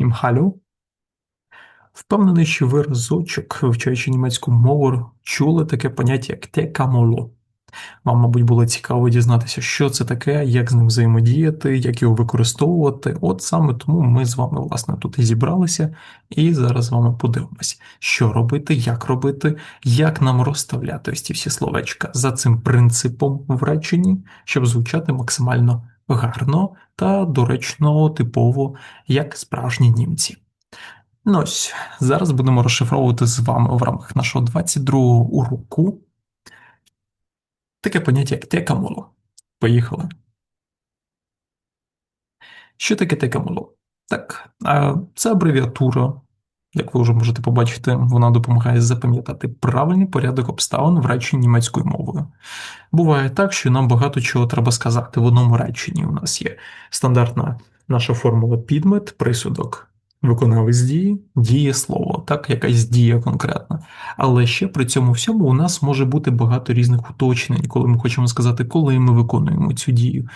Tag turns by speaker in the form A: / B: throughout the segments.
A: Ім халю. Впевнений, що ви разочок, вивчаючи німецьку мову, чули таке поняття як текамоло. Вам, мабуть, було цікаво дізнатися, що це таке, як з ним взаємодіяти, як його використовувати. От саме тому ми з вами, власне, тут і зібралися, і зараз з вами подивимось, що робити, як робити, як нам розставляти ось ці всі словечка за цим принципом в реченні, щоб звучати максимально гарно та доречно, типово, як справжні німці. Ну ось, зараз будемо розшифровувати з вами в рамках нашого 22-го уроку таке поняття як текамоло. Поїхали. Що таке текамоло? Так, це абревіатура, як ви вже можете побачити, вона допомагає запам'ятати правильний порядок обставин в реченні німецькою мовою. Буває так, що нам багато чого треба сказати в одному реченні. У нас є стандартна наша формула підмет, присудок, виконавець дії, діє слово, так, якась дія конкретна. Але ще при цьому всьому у нас може бути багато різних уточнень, коли ми хочемо сказати, коли ми виконуємо цю дію,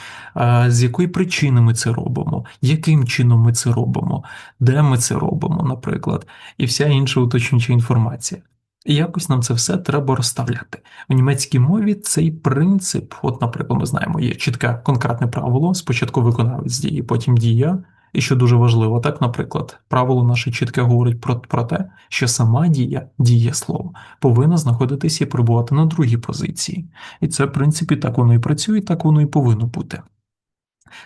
A: з якої причини ми це робимо, яким чином ми це робимо, де ми це робимо, наприклад, і вся інша уточнююча інформація. І якось нам це все треба розставляти. У німецькій мові цей принцип, от, наприклад, ми знаємо, є чітке конкретне правило, спочатку виконавець дії, потім дія. І що дуже важливо, так, наприклад, правило наше чітке говорить про, про те, що сама дія, дієслово, повинна знаходитися і перебувати на другій позиції. І це, в принципі, так воно і працює, так воно і повинно бути.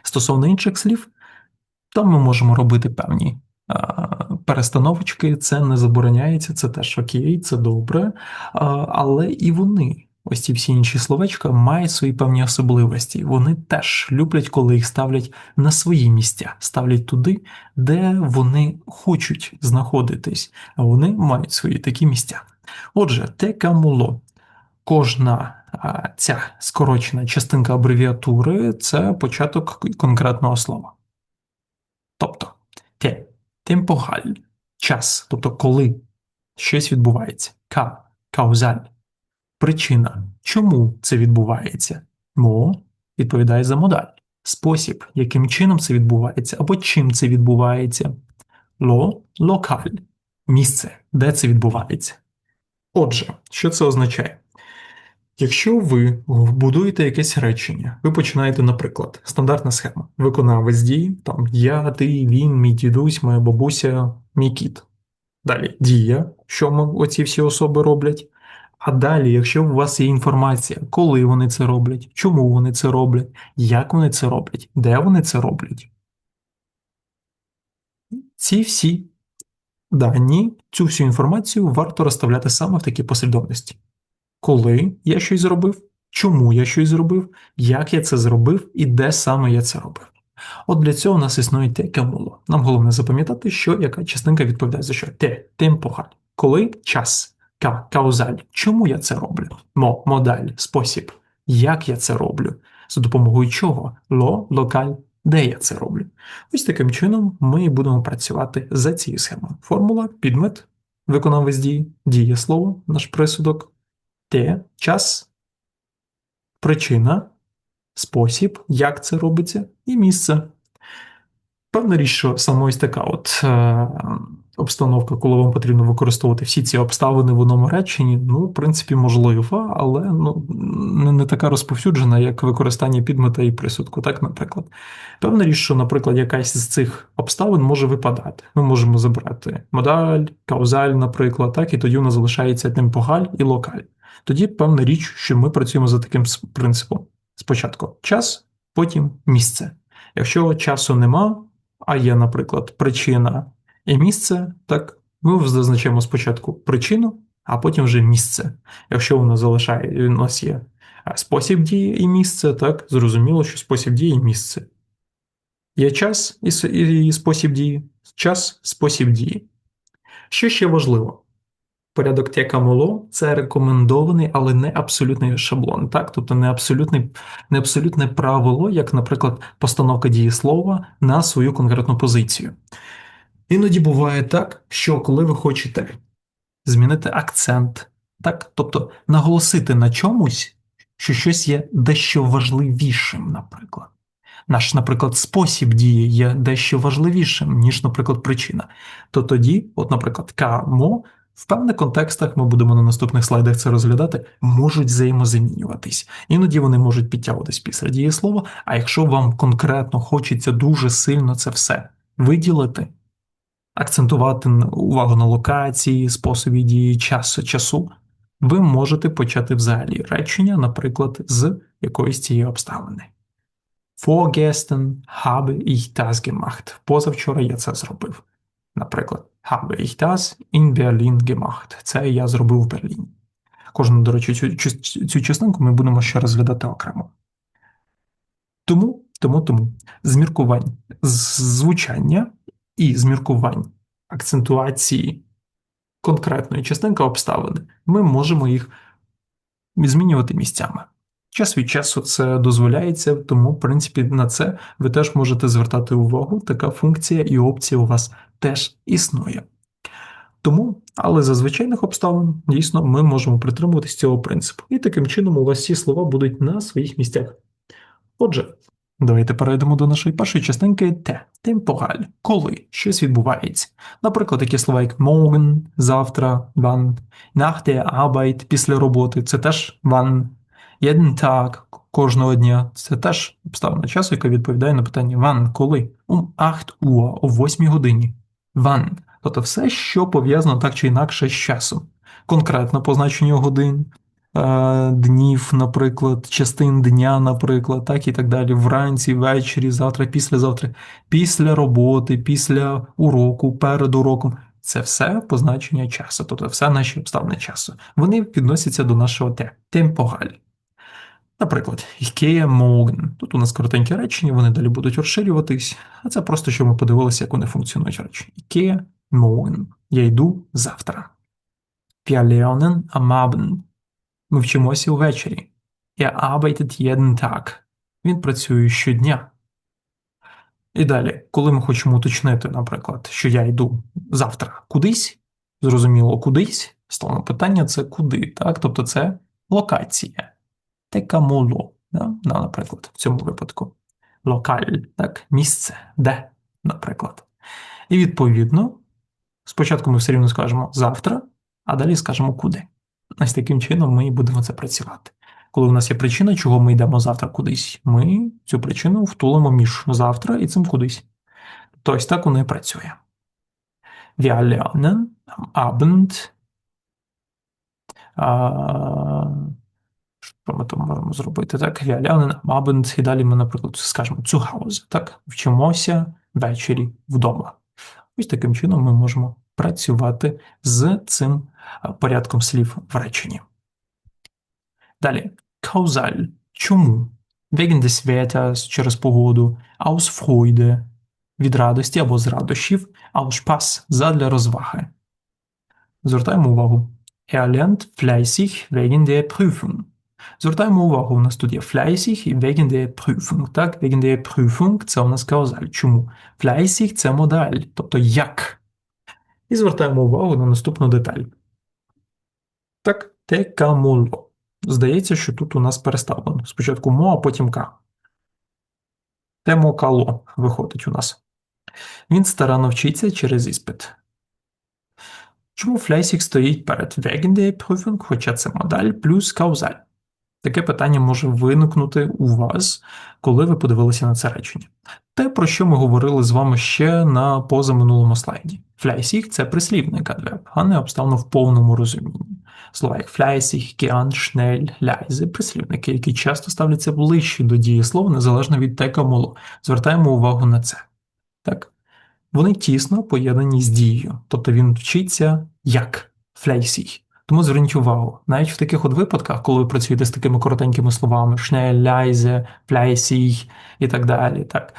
A: Стосовно інших слів, там ми можемо робити певні перестановочки, це не забороняється, це теж окей, це добре, але і вони. Ось ці всі інші словечка мають свої певні особливості. Вони теж люблять, коли їх ставлять на свої місця, ставлять туди, де вони хочуть знаходитись, а вони мають свої такі місця. Отже, текамуло. Кожна ця скорочена частинка абревіатури це початок конкретного слова. Тобто те, темпогаль, час, тобто коли щось відбувається, ка, каузаль. Причина, чому це відбувається? Мо відповідає за модаль. Спосіб, яким чином це відбувається, або чим це відбувається. Ло локаль місце, де це відбувається. Отже, що це означає? Якщо ви будуєте якесь речення, ви починаєте, наприклад, стандартна схема, виконавець дії, там я, ти, він, мій дідусь, моя бабуся, мій кіт. Далі дія, що ми оці всі особи роблять. А далі, якщо у вас є інформація, коли вони це роблять, чому вони це роблять, як вони це роблять, де вони це роблять, ці всі дані, цю всю інформацію варто розставляти саме в такій послідовності. Коли я щось зробив, чому я щось зробив, як я це зробив і де саме я це робив. От для цього у нас існує те кемуло. Нам головне запам'ятати, що яка частинка відповідає за що те, темпогаль. Коли час. Ка, каузаль. Чому я це роблю? Мо, модаль, спосіб. Як я це роблю? За допомогою чого? Ло, локаль, де я це роблю? Ось таким чином ми будемо працювати за цією схемою. Формула, підмет, виконавець дії, дієслово, наш присудок, те, час, причина, спосіб, як це робиться, і місце. Певна річ, що саме ось така от. Е обстановка, коли вам потрібно використовувати всі ці обставини в одному реченні, ну, в принципі, можлива, але ну, не, не така розповсюджена, як використання підмета і присудку, так, наприклад. Певна річ, що, наприклад, якась з цих обставин може випадати. Ми можемо забрати модаль, каузаль, наприклад, так, і тоді нас залишається темпогаль і локаль. Тоді певна річ, що ми працюємо за таким принципом: спочатку час, потім місце. Якщо часу нема, а є, наприклад, причина і місце, так, ми зазначаємо спочатку причину, а потім вже місце. Якщо воно залишає, у нас є спосіб дії і місце, так, зрозуміло, що спосіб дії і місце. Є час і, спосіб дії, час, спосіб дії. Що ще важливо? Порядок текамоло це рекомендований, але не абсолютний шаблон, так? Тобто не абсолютний, не абсолютне правило, як, наприклад, постановка дієслова на свою конкретну позицію. Іноді буває так, що коли ви хочете змінити акцент, так, тобто наголосити на чомусь, що щось є дещо важливішим, наприклад. наш, наприклад, спосіб дії є дещо важливішим, ніж, наприклад, причина, то тоді, от, наприклад, камо в певних контекстах ми будемо на наступних слайдах це розглядати, можуть взаємозамінюватись. Іноді вони можуть підтягуватись після дієслова, а якщо вам конкретно хочеться дуже сильно це все виділити, акцентувати увагу на локації, способі дії часу, часу, ви можете почати взагалі речення, наприклад, з якоїсь цієї обставини. Vorgestern habe ich das gemacht. Позавчора я це зробив. Наприклад, habe ich das in Berlin gemacht. Це я зробив в Берліні. Кожну, до речі, цю, цю, цю частинку ми будемо ще розглядати окремо. Тому, тому, тому зміркувань звучання і зміркувань акцентуації конкретної частинки обставини, ми можемо їх змінювати місцями. Час від часу це дозволяється, тому, в принципі, на це ви теж можете звертати увагу. Така функція і опція у вас теж існує. Тому, але за звичайних обставин, дійсно, ми можемо притримуватись цього принципу. І таким чином у вас всі слова будуть на своїх місцях. Отже, давайте перейдемо до нашої першої частинки те, темпораль, коли щось відбувається. Наприклад, такі слова, як morgen, завтра, wann, nach der Arbeit, після роботи, це теж wann, jeden Tag, кожного дня. Це теж обставина часу, яка відповідає на питання wann, коли? Um 8 Uhr, о 8 годині. Wann. Тобто все, що пов'язано так чи інакше з часом. Конкретно позначення годин, днів, наприклад, частин дня, наприклад, так і так далі. Вранці, ввечері, завтра, післязавтра, після роботи, після уроку, перед уроком. Це все позначення часу, тобто все наші обставини часу. Вони відносяться до нашого те, темпораль. Наприклад, Ікея Morgen. Тут у нас коротенькі речення, вони далі будуть розширюватись, а це просто, щоб ми подивилися, як вони функціонують речення. Ікея morgen. Я йду завтра. Am Abend. Ми вчимося увечері. Er arbeitet jeden Tag. Він працює щодня. І далі, коли ми хочемо уточнити, наприклад, що я йду завтра кудись, зрозуміло, кудись, стало питання це куди, так? Тобто це локація. Текамоло, да? наприклад, в цьому випадку. Локаль, так, місце, де, наприклад. І відповідно, Спочатку ми все рівно скажемо завтра, а далі скажемо куди. Ось таким чином ми будемо це працювати. Коли у нас є причина, чого ми йдемо завтра кудись, ми цю причину втулимо між завтра і цим кудись. Тобто так воно і працює. Wir lernen am Abend. Що ми там можемо зробити? Так, Wir lernen am Abend, і далі ми, наприклад, скажемо zu Hause, так, вчимося ввечері вдома. Ось таким чином ми можемо працювати з цим порядком слів в реченні. Далі, каузаль. Чому? Wegen des Wetters, через погоду, aus Freude, від радості або з радощів, aus Spaß, задля розваги. Звертаємо увагу. Er lernt fleißig wegen der Prüfung. Звертаємо увагу, у нас тут є fleißig і wegen der Prüfung. Так, wegen der Prüfung – це у нас каузаль. Чому? Fleißig – це модаль, тобто як. І звертаємо увагу на наступну деталь. Так, текамоло. Здається, що тут у нас переставлено. Спочатку мо, а потім ка. Темокало виходить у нас. Він старанно вчиться через іспит. Чому фляйсік стоїть перед Prüfung, хоча це модаль плюс каузаль? Таке питання може виникнути у вас, коли ви подивилися на це речення. Те, про що ми говорили з вами ще на позаминулому слайді. Фляйсіх це прислівник адверб, а не обставно в повному розумінні. Слова як фляйсіх, гіан, шнель, ляйзе прислівники, які часто ставляться ближче до дієслов, незалежно від тека моло. Звертаємо увагу на це. Так? Вони тісно поєднані з дією, тобто він вчиться як фляйсіх. Тому зверніть увагу, навіть в таких от випадках, коли ви працюєте з такими коротенькими словами шнель, ляйзе, фляйсій і так далі, так,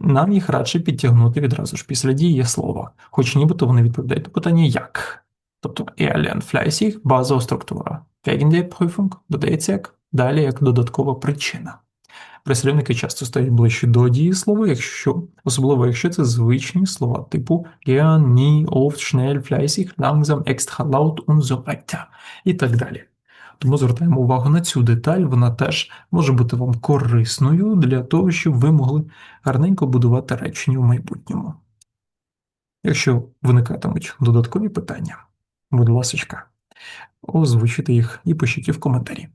A: нам їх радше підтягнути відразу ж після дії слова, хоч нібито вони відповідають на питання як. Тобто fleißig – базова структура. Wegen der Prüfung додається як далі як додаткова причина. Прислівники часто стають ближче до дієслова, якщо, особливо якщо це звичні слова типу gern, nie, oft, schnell, fleißig, langsam, extra laut und so weiter і так далі. Тому звертаємо увагу на цю деталь, вона теж може бути вам корисною для того, щоб ви могли гарненько будувати речення в майбутньому. Якщо виникатимуть додаткові питання, будь ласка, озвучите їх і пишіть в коментарі.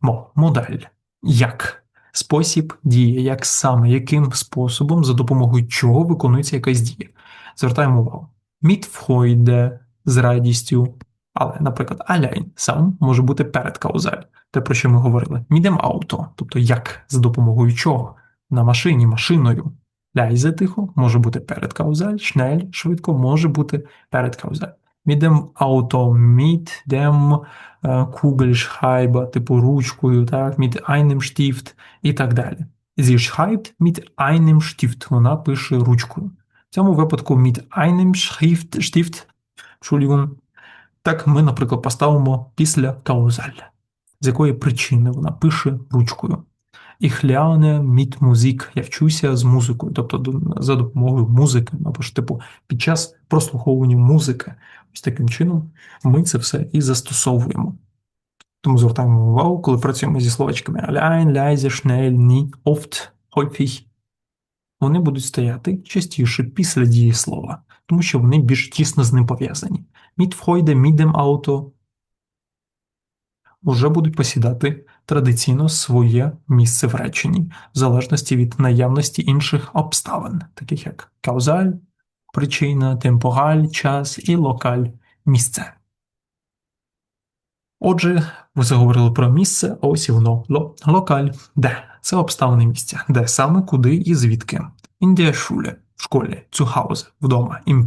A: Мо, модаль. Як? Спосіб дії, як саме, яким способом, за допомогою чого виконується якась дія. Звертаємо увагу. Міт вхойде з радістю, але, наприклад, аляйн сам може бути перед каузаль, те, про що ми говорили. Мідем ауто, тобто як, за допомогою чого? На машині, машиною. Ляйзе тихо може бути перед каузаль, шнель швидко може бути перед каузаль. Мідем ауто, мід дем кугельшхайба, типу ручкою, так, мід айнем штіфт і так далі. Зі шхайбт мід айнем штіфт, вона пише ручкою. В цьому випадку мід айнем штіфт, штіфт, так ми, наприклад, поставимо після каузаль, з якої причини вона пише ручкою. І хляне міт музик, я вчуся з музикою, тобто за допомогою музики, або ж типу під час прослуховування музики. Ось таким чином ми це все і застосовуємо. Тому звертаємо увагу, коли працюємо зі словечками allein, leise, schnell, nie, oft, häufig, вони будуть стояти частіше після дієслова, тому що вони більш тісно з ним пов'язані. Mit Freude, mit dem Auto уже будуть посідати традиційно своє місце в реченні, в залежності від наявності інших обставин, таких як каузаль, причина, темпораль, час і локаль місце. Отже, ви заговорили про місце, а ось і воно локаль, де? Це обставини місця, де? Саме куди і звідки. In der в школі, zu Hause, вдома, im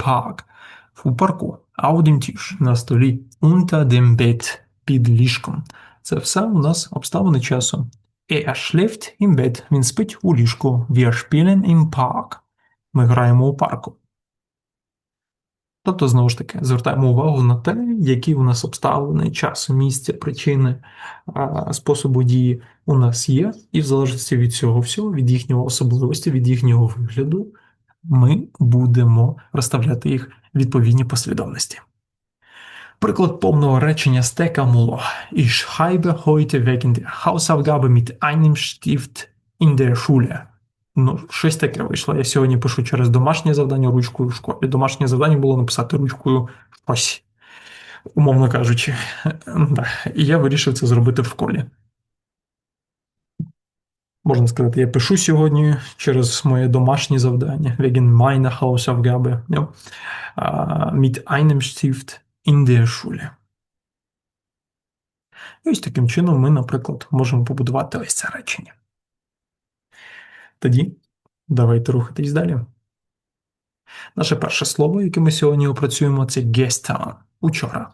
A: у парку, Tisch, на столі, dem Bett, під ліжком. Це все у нас обставини часу. Er schläft im Bett, він спить у ліжку. Wir spielen im Park. Ми граємо у парку. Тобто, знову ж таки, звертаємо увагу на те, які у нас обставини, часу, місця, причини, способу дії у нас є, і в залежності від цього всього, від їхнього особливості, від їхнього вигляду, ми будемо розставляти їх в відповідній послідовності. Приклад повного речення стека муло. Ich schreibe heute wegen der Hausaufgabe mit einem Stift in der Schule. Ну, щось таке вийшло. Я сьогодні пишу через домашнє завдання ручкою в школі. Домашнє завдання було написати ручкою щось, умовно кажучи. І я вирішив це зробити в школі. Можна сказати, я пишу сьогодні через моє домашнє завдання. Wegen meiner Hausaufgabe. Ja. Mit einem Stift in der Schule. І ось таким чином ми, наприклад, можемо побудувати ось це речення. Тоді давайте рухатись далі. Наше перше слово, яке ми сьогодні опрацюємо, це gestern – учора.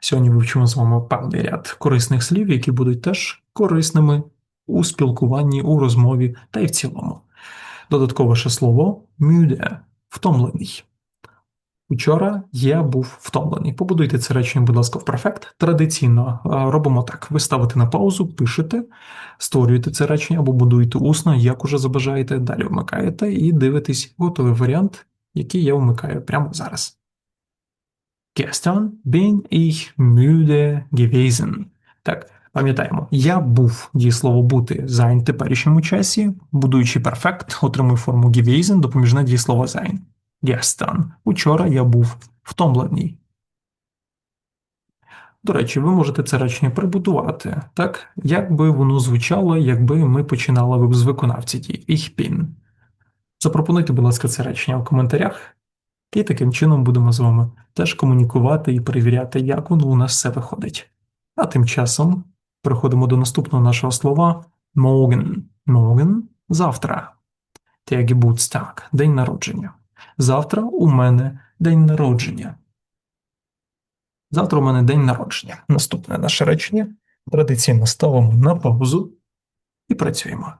A: Сьогодні вивчимо з вами певний ряд корисних слів, які будуть теж корисними спілкуванні, у розмові та й в цілому. Додаткове ще слово müde – втомлений. Учора я був втомлений. Побудуйте це речення, будь ласка, в перфект. Традиційно робимо так: ви ставите на паузу, пишете, створюєте це речення або будуєте усно, як уже забажаєте, далі вмикаєте і дивитесь готовий варіант, який я вмикаю прямо зараз. Gestern bin ich müde gewesen. Так, пам'ятаємо, я був дієслово бути sein теперішньому часі, будуючи перфект, отримую форму gewesen, допоміжне дієслово sein. Gestern. Учора я був втомлений. До речі, ви можете це речення прибудувати, так, як би воно звучало, якби ми починали з виконавці дій Ich bin. Запропонуйте, будь ласка, це речення в коментарях, і таким чином будемо з вами теж комунікувати і перевіряти, як воно у нас все виходить. А тим часом переходимо до наступного нашого слова morgen. Morgen – завтра. Geburtstag – день народження. Завтра у мене день народження. Завтра у мене день народження. Наступне наше речення. Традиційно ставимо на паузу і працюємо.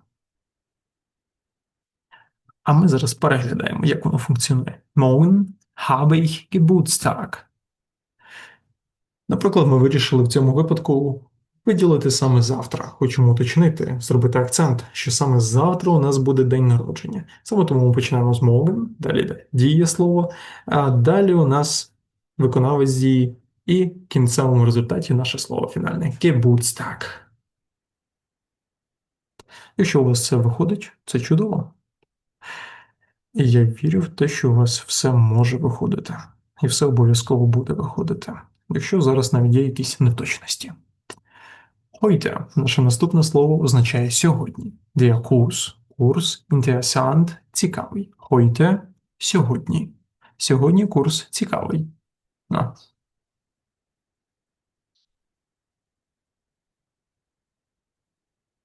A: А ми зараз переглядаємо, як воно функціонує. Morgen habe ich Geburtstag. Наприклад, ми вирішили в цьому випадку виділити саме завтра. Хочемо уточнити, зробити акцент, що саме завтра у нас буде день народження. Саме тому ми починаємо з мови, далі діє слово, а далі у нас виконавець дії І в кінцевому результаті наше слово фінальне Geburtstag. Якщо у вас це виходить, це чудово. І я вірю в те, що у вас все може виходити, і все обов'язково буде виходити, якщо зараз навіть є якісь неточності. Heute наше наступне слово означає сьогодні. Der Kurs – курс, interessant, цікавий. Heute – сьогодні. Сьогодні курс цікавий. А.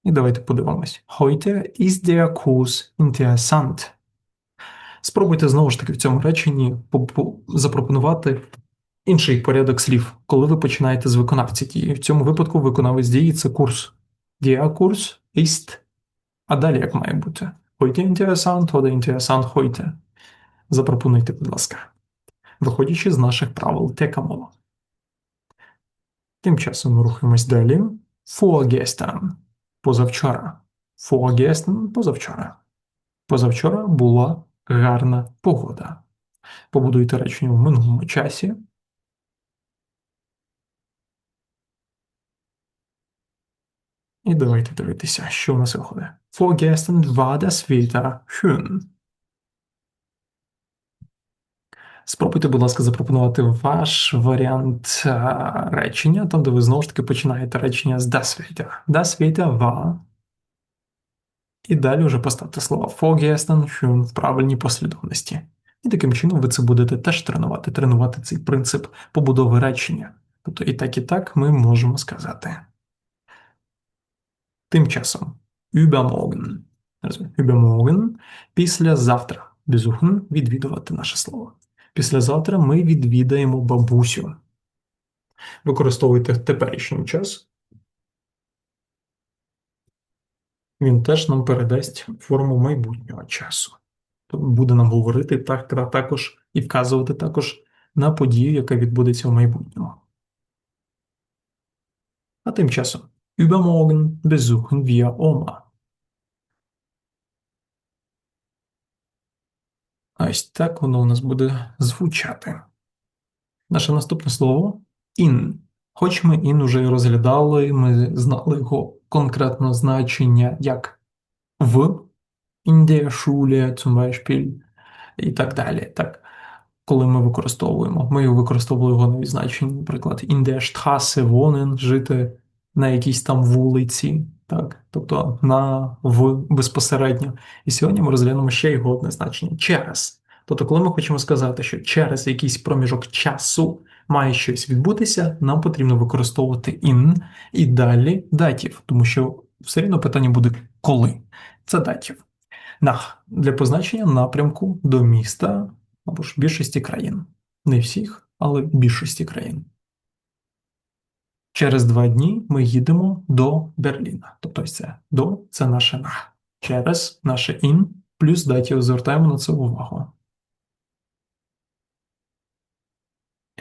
A: І давайте подивимось. Heute ist der Kurs interessant. Спробуйте знову ж таки в цьому реченні запропонувати інший порядок слів, коли ви починаєте з виконавці дії. В цьому випадку виконавець дії це курс. Kurs ist. А далі як має бути? Heute interessant oder interessant heute. Запропонуйте, будь ласка. Виходячи з наших правил тека мова. Тим часом ми рухаємось далі. Vorgestern. Позавчора. Vorgestern – позавчора. Позавчора була гарна погода. Побудуйте речення в минулому часі. І давайте дивитися, що у нас виходить. Vorgestern war das Wetter schön. Спробуйте, будь ласка, запропонувати ваш варіант а, речення, там, де ви знову ж таки починаєте речення з das Wetter. Das Wetter war. І далі вже поставте слова vorgestern schön в правильній послідовності. І таким чином ви це будете теж тренувати, тренувати цей принцип побудови речення. Тобто і так, і так ми можемо сказати. Тим часом übermorgen. Übermorgen – післязавтра. Besuchen – відвідувати наше слово. Післязавтра ми відвідаємо бабусю. Використовуйте теперішній час. Він теж нам передасть форму майбутнього часу. Тобто буде нам говорити так, також і вказувати також на подію, яка відбудеться в майбутньому. А тим часом Übermorgen besuchen wir Oma. Ось так воно у нас буде звучати. Наше наступне слово in. Хоч ми in уже розглядали, ми знали його конкретне значення як в in der Schule, і так далі. Так, Коли ми використовуємо, ми використовували його на відзначенні, наприклад, der Straße wohnen, жити на якійсь там вулиці, так, тобто на в безпосередньо. І сьогодні ми розглянемо ще його одне значення через. Тобто, коли ми хочемо сказати, що через якийсь проміжок часу має щось відбутися, нам потрібно використовувати in і далі датів, тому що все рівно питання буде коли. Це датів. Нах для позначення напрямку до міста або ж більшості країн. Не всіх, але більшості країн. Через два дні ми їдемо до Берліна. Тобто це до це наше на. Через наше ін плюс датів звертаємо на це увагу.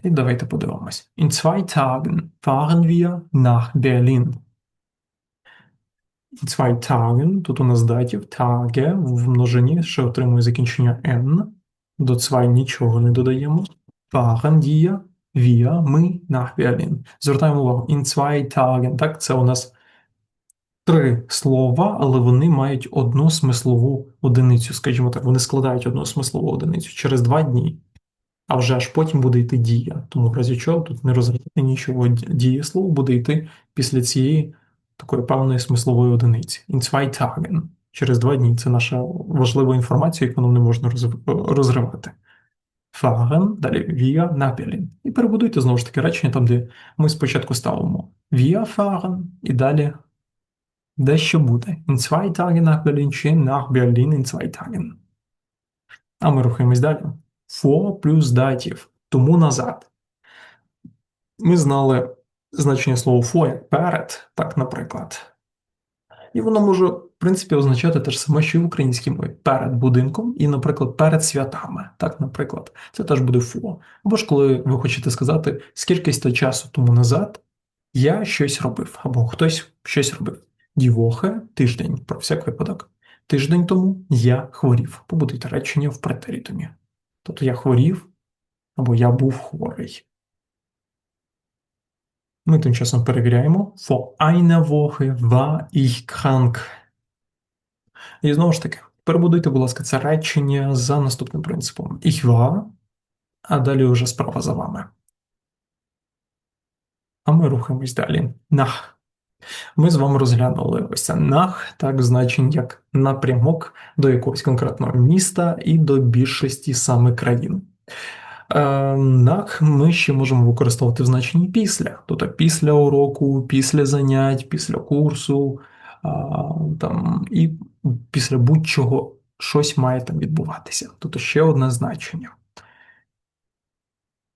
A: І давайте подивимось. In zwei Tagen fahren wir nach Berlin. In zwei Tagen, тут у нас датів Tage в множині, що отримує закінчення N. До zwei нічого не додаємо. Fahren wir wir, ми nach Berlin. Звертаємо увагу, in zwei Tagen. Так, це у нас три слова, але вони мають одну смислову одиницю, скажімо так, вони складають одну смислову одиницю через два дні. А вже аж потім буде йти дія. Тому в разі чого тут не розглядати нічого дієслово буде йти після цієї такої певної смислової одиниці. In zwei Tagen. Через два дні. Це наша важлива інформація, яку нам не можна розривати fahren, далі wir nach Berlin. І перебудуйте знову ж таки речення там, де ми спочатку ставимо wir fahren і далі дещо буде. In zwei Tagen nach Berlin чи nach Berlin in zwei Tagen. А ми рухаємось далі. For плюс датів. Тому назад. Ми знали значення слова for як перед, так, наприклад. І воно може, принципі, означати те ж саме, що і в українській мові перед будинком і, наприклад, перед святами. Так, наприклад, це теж буде фо. Або ж коли ви хочете сказати, скільки скількись часу тому назад я щось робив, або хтось щось робив. Дівохе тиждень, про всяк випадок. Тиждень тому я хворів. Побудуйте речення в претерітумі. Тобто я хворів, або я був хворий. Ми тим часом перевіряємо. For eine Woche war ich krank. І знову ж таки, перебудуйте, будь ласка, це речення за наступним принципом. War, а далі вже справа за вами. А ми рухаємось далі. Nach. Ми з вами розглянули ось це нах, так значень як напрямок до якогось конкретного міста і до більшості саме країн. Е, нах ми ще можемо використовувати в значенні після, тобто після уроку, після занять, після курсу там, і після будь-чого щось має там відбуватися. Тобто ще одне значення.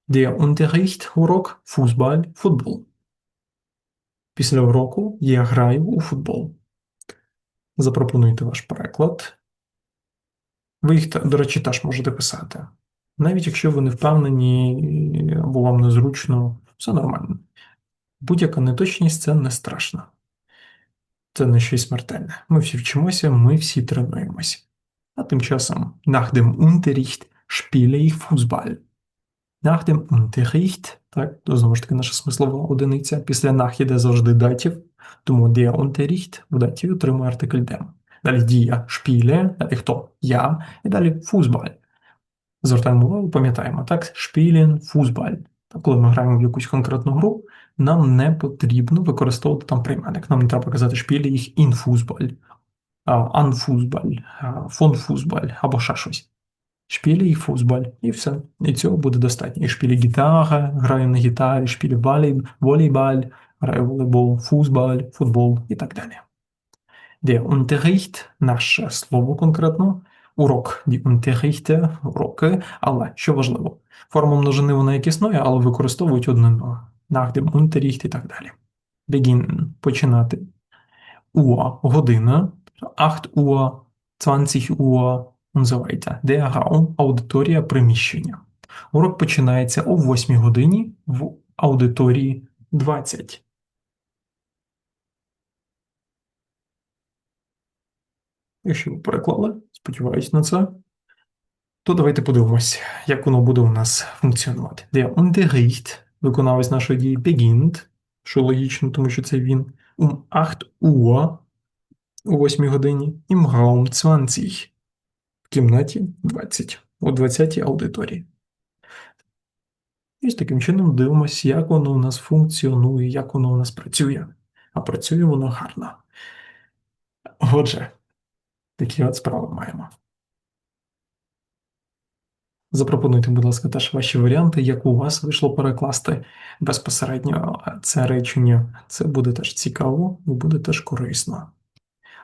A: Der Unterricht – урок, фузбаль, футбол. Після уроку я граю у футбол. Запропонуйте ваш переклад. Ви їх, до речі, теж можете писати. Навіть якщо ви не впевнені або вам незручно, все нормально. Будь-яка неточність це не страшно. Це не щось смертельне. Ми всі вчимося, ми всі тренуємося. А тим часом nach dem Unterricht spiele ich Fußball. Nach так, то знову ж таки наша смислова одиниця. Після нах іде завжди датів, тому der Unterricht в даті отримує артикль dem. Далі дія шпіле, далі хто? Я, і далі фузбаль. Звертаємо увагу, пам'ятаємо, так? Шпілін, фузбаль. Коли ми граємо в якусь конкретну гру, нам не потрібно використовувати там прийменник. Нам не треба казати шпілі їх інфузбаль, анфузбаль, фонфузбаль або ще щось шпілі і фузбаль, і все. І цього буде достатньо. І шпілі гітара, граю на гітарі, шпілі волейбаль, граю волейбол, фузбаль, футбол і так далі. Der Unterricht, наше слово конкретно, урок, Unterrichte, уроки, але що важливо, форма множини вона як але використовують однину. Nach dem Unterricht і так далі. Beginnen – починати. Uhr – година, 8 Uhr, 20 Uhr, називається Der Raum – аудиторія приміщення. Урок починається о 8 годині в аудиторії 20. Якщо ви переклали, сподіваюсь на це, то давайте подивимось, як воно буде у нас функціонувати. Der Unterricht, виконавець нашої дії beginnt, що логічно, тому що це він, um 8 Uhr, о 8 годині, im Raum 20, в кімнаті 20, у 20-й аудиторії. І таким чином дивимося, як воно у нас функціонує, як воно у нас працює. А працює воно гарно. Отже, такі от справи маємо. Запропонуйте, будь ласка, теж ваші варіанти, як у вас вийшло перекласти безпосередньо це речення. Це буде теж цікаво і буде теж корисно.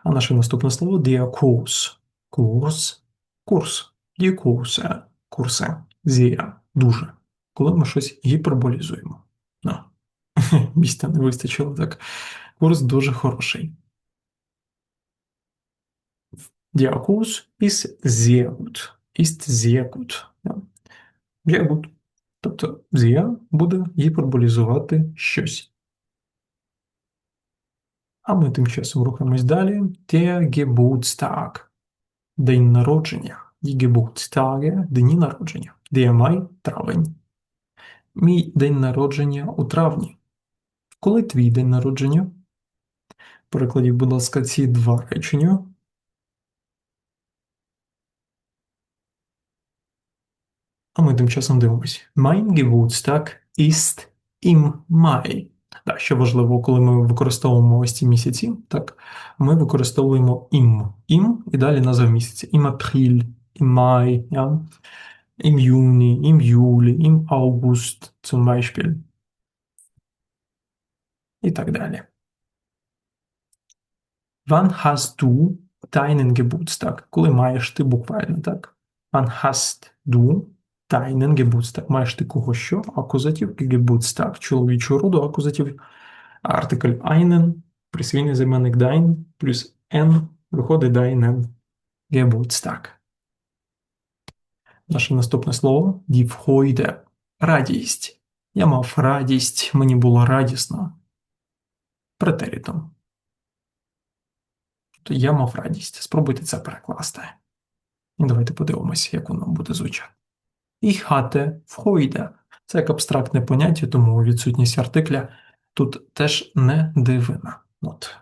A: А наше наступне слово діакурс. Курс Курс. Є курси. Курси. Зія. Дуже. Коли ми щось гіперболізуємо. No. Місця не вистачило так. Курс дуже хороший. Der Kurs ist sehr gut. Ist sehr gut. Ja. Sehr gut. Тобто sehr буде гіперболізувати щось. А ми тим часом рухаємось далі. Der Geburtstag. День народження. Die Geburtstage – дні народження. Der Mai – травень. Мій день народження у травні. Коли твій день народження? Перекладіть, будь ласка, ці два речення. А ми тим часом дивимось. Mein Geburtstag ist im Mai. Так, що важливо, коли ми використовуємо ось ці місяці, так, ми використовуємо ім, ім і далі назва місяця. Ім апріль, ім май, ja? ім юні, ім юлі, ім август, zum Beispiel. І так далі. Wann hast du deinen Geburtstag? Коли маєш ти буквально, так? Wann hast du Deinen Geburtstag. Маєш ти кого що? Акузатив Geburtstag чоловічого роду, акузатив артикль einen, присвійний займенник dein, плюс n виходить deinen Geburtstag. Наше наступне слово die. Радість. Я мав радість, мені було радісно. Претерітом. То я мав радість. Спробуйте це перекласти. І давайте подивимося, як воно буде звучати. Ich hatte Freude. Це як абстрактне поняття, тому відсутність артикля Тут теж не дивина. От.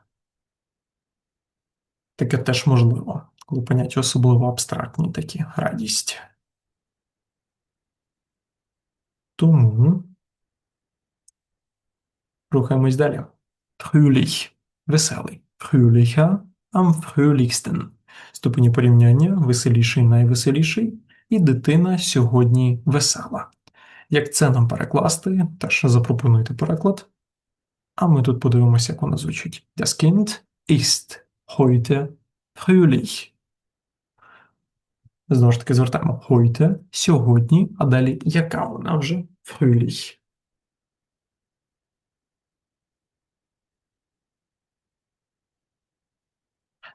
A: Таке теж можливо, коли поняття особливо абстрактні такі радість. Тому рухаємось далі. Fröhlich – веселий. Fröhlicher am fröhlichsten. Ступені порівняння веселіший найвеселіший, і дитина сьогодні весела. Як це нам перекласти, теж запропонуйте переклад. А ми тут подивимося, як вона звучить. Das Kind ist heute fröhlich. Знову ж таки, звертаємо heute, сьогодні, а далі яка вона вже fröhlich.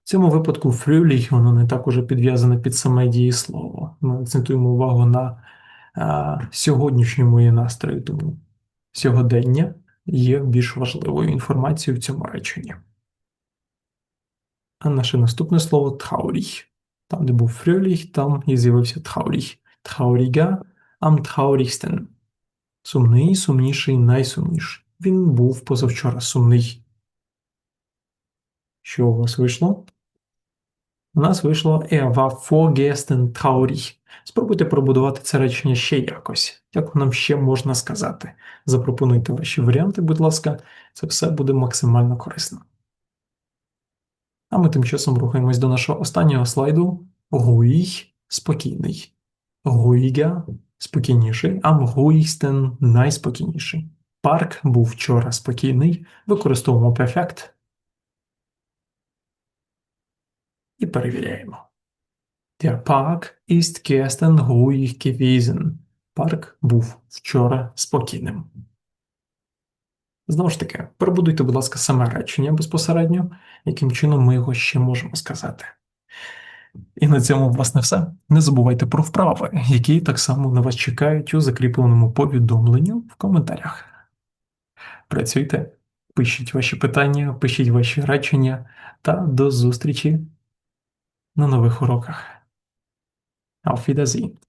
A: В цьому випадку fröhlich, воно не так уже підв'язане під саме дієслово. Ми акцентуємо увагу на а, сьогоднішньому її настрою, тому сьогодення є більш важливою інформацією в цьому реченні. А наше наступне слово traurig. Там, де був fröhlich, там і з'явився traurig. Trauriger am traurigsten. Сумний, сумніший, найсумніший. Він був позавчора сумний. Що у вас вийшло? У нас вийшло er war vorgestern. Спробуйте пробудувати це речення ще якось. Як нам ще можна сказати? Запропонуйте ваші варіанти, будь ласка, це все буде максимально корисно. А ми тим часом рухаємось до нашого останнього слайду. Руїг спокійний. Руїга спокійніший, am ruhigsten найспокійніший. Парк був вчора спокійний, використовуємо перфект. І перевіряємо. Der Park ist gestern ruhig gewesen. Парк був вчора спокійним. Знову ж таки, перебудуйте, будь ласка, саме речення безпосередньо, яким чином ми його ще можемо сказати. І на цьому, власне, все. Не забувайте про вправи, які так само на вас чекають у закріпленому повідомленню в коментарях. Працюйте, пишіть ваші питання, пишіть ваші речення та до зустрічі на нових уроках. Auf Wiedersehen.